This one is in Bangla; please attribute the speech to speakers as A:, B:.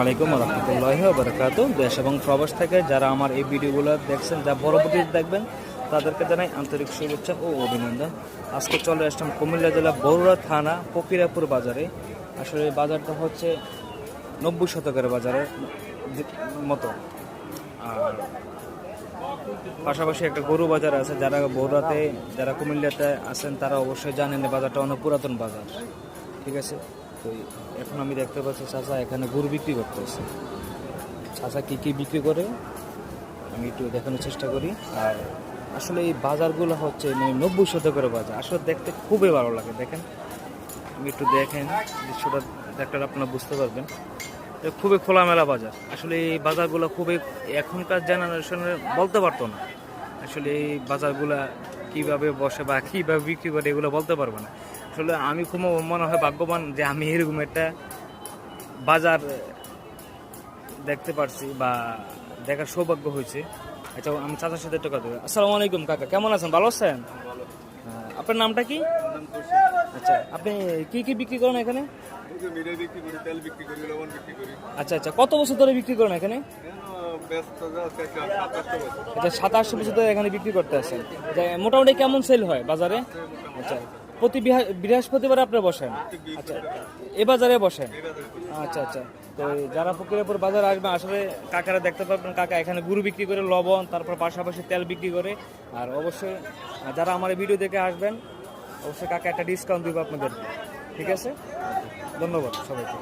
A: আলাইকুম রহমতুল্লাহ বরকাত দেশ এবং প্রবাস থেকে যারা আমার এই ভিডিওগুলো দেখছেন, যা পরবর্তীতে দেখবেন, তাদেরকে জানাই আন্তরিক শুভেচ্ছা ও অভিনন্দন। আজকে চলে আসলাম কুমিল্লা জেলা বরুড়া থানা, ফকিরাপুর বাজারে। আসলে বাজারটা হচ্ছে নব্বই শতকের বাজারের মতো। আর পাশাপাশি একটা গরু বাজার আছে, যারা বরুড়াতে, যারা কুমিল্লাতে আছেন, তারা অবশ্যই জানেন বাজারটা অনেক পুরাতন বাজার। ঠিক আছে? তো এখন আমি দেখতে পাচ্ছি চাচা এখানে গরু বিক্রি করতেছে। চাচা কী কী বিক্রি করে? আমি একটু দেখানোর চেষ্টা করি। আর আসলে এই বাজারগুলো হচ্ছে মানে নব্বই শতকের বাজার। আসলে দেখতে খুবই ভালো লাগে, দেখেন। আমি একটু দেখেন, দৃশ্যটা দেখলে আপনারা বুঝতে পারবেন। খুবই খোলামেলা বাজার। আসলে এই বাজারগুলো খুবই এখনকার জেনারেশনের বলতে পারতো না। আসলে এই বাজারগুলা কীভাবে বসে বা কীভাবে বিক্রি করে এগুলো বলতে পারব না। আসলে আমি খুব মনে হয় ভাগ্যবান যে আমি এরকম একটা বাজার দেখতে পারছি বা দেখার সৌভাগ্য হয়েছে। আচ্ছা আমি চাচার সাথে একটু কথা আসসালামু আলাইকুম কাকা। কেমন আছেন? ভালো আছেন? আপনার নামটা কি? আচ্ছা আপনি কি কি বিক্রি করেন এখানে? আচ্ছা আচ্ছা কত বছর ধরে বিক্রি করেন এখানে? আচ্ছা সাত আটশো বছর ধরে এখানে বিক্রি করতে আছেন যে মোটামুটি কেমন সেল হয় বাজারে? আচ্ছা প্রতি বিহা- বৃহস্পতিবার আপনি বসেন? আচ্ছা এ বাজারে বসেন? আচ্ছা আচ্ছা। তো যারা ফকিরাপুর বাজার আসবে, আসলে কাকারা দেখতে পাবেন কাকা এখানে গুরু বিক্রি করে লবণ, তারপর পাশাপাশি তেল বিক্রি করে। আর অবশ্যই যারা আমার ভিডিও দেখে আসবেন, অবশ্যই কাকা একটা ডিসকাউন্ট দিব আপনাদের। ঠিক আছে? ধন্যবাদ সবাইকে।